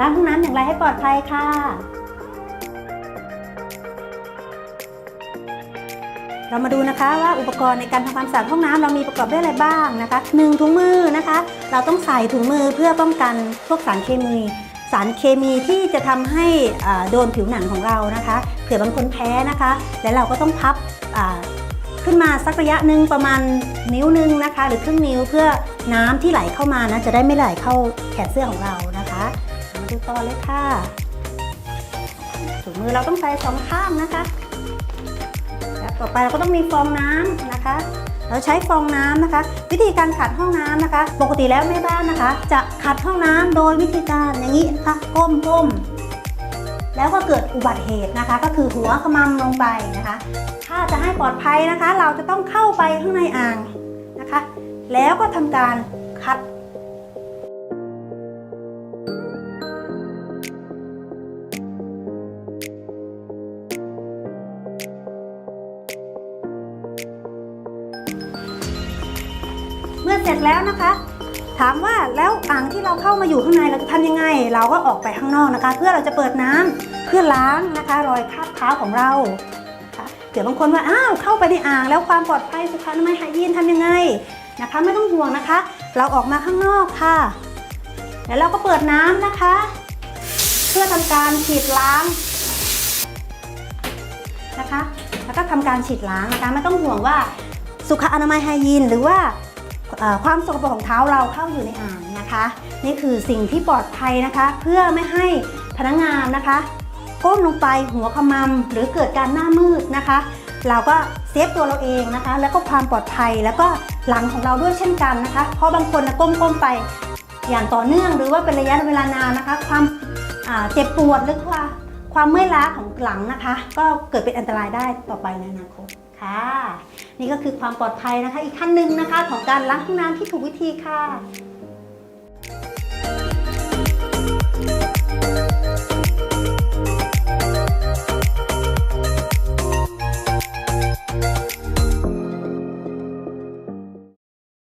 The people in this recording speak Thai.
ล้างห้องน้ำอย่างไรให้ปลอดภัยค่ะ เรามาดูนะคะว่าอุปกรณ์ในการทำความสะอาดห้องน้ำเรามีประกอบด้วยอะไรบ้างนะคะหนึ่งถุงมือนะคะ เราต้องใส่ถุงมือเพื่อป้องกันพวกสารเคมีสารเคมีที่จะทำให้โดนผิวหนังของเรานะคะ เผื่อบางคนแพ้นะคะ และเราก็ต้องพับขึ้นมาสักระยะหนึ่งประมาณนิ้วหนึงนะคะ หรือครึ่งนิ้วเพื่อน้ำที่ไหลเข้ามานะจะได้ไม่ไหลเข้าแขนเสื้อของเรานะคะ ดูต่อเลยค่ะถุงมือเราต้องใส่สองข้างนะคะแล้วต่อไปเราก็ต้องมีฟองน้ำนะคะ เราใช้ฟองน้ำนะคะ วิธีการขัดห้องน้ำนะคะ ปกติแล้วแม่บ้านนะคะ จะขัดห้องน้ำโดยวิธีการอย่างนี้นะคะก้มก้มแล้วก็เกิดอุบัติเหตุนะคะ ก็คือหัวขมำลงไปนะคะ ถ้าจะให้ปลอดภัยนะคะ เราจะต้องเข้าไปข้างในอ่างนะคะ แล้วก็ทำการคัด เมื่อเสร็จแล้วนะคะ ถามว่าแล้วอ่างที่เราเข้ามาอยู่ข้างในเราจะทำยังไง เราก็ออกไปข้างนอกนะคะ เพื่อเราจะเปิดน้ำเพื่อล้างนะคะ รอยคราบเท้าของเรานะคะเดี๋ยวบางคนว่าอ้าวเข้าไปในอ่างแล้วความปลอดภัยสุขอนามัยไฮยีนทำยังไงนะคะ ไม่ต้องห่วงนะคะ เราออกมาข้างนอกค่ะ แล้วเราก็เปิดน้ำนะคะ เพื่อทำการฉีดล้างนะคะ แล้วก็ทำการฉีดล้างนะคะไม่ต้องห่วงว่าสุขอนามัยไฮยีนหรือว่า ความสกปรกของเท้าเราเข้าอยู่ในอ่างนะคะ นี่คือสิ่งที่ปลอดภัยนะคะ เพื่อไม่ให้พนักงานนะคะก้มลงไปหัวขมำหรือเกิดการหน้ามืดนะคะ เราก็เซฟตัวเราเองนะคะ แล้วก็ความปลอดภัยแล้วก็หลังของเราด้วยเช่นกันนะคะ เพราะบางคนนะก้มๆไปอย่างต่อเนื่องหรือว่าเป็นระยะเวลานานนะคะ ความเจ็บปวดหรือว่าความเมื่อยล้าของหลังนะคะ ก็เกิดเป็นอันตรายได้ต่อไปในอนาคต ค่ะ นี่ก็คือความปลอดภัยนะคะ อีกขั้นหนึ่งนะคะ ของการล้างห้องน้ำที่ถูกวิธีค่ะ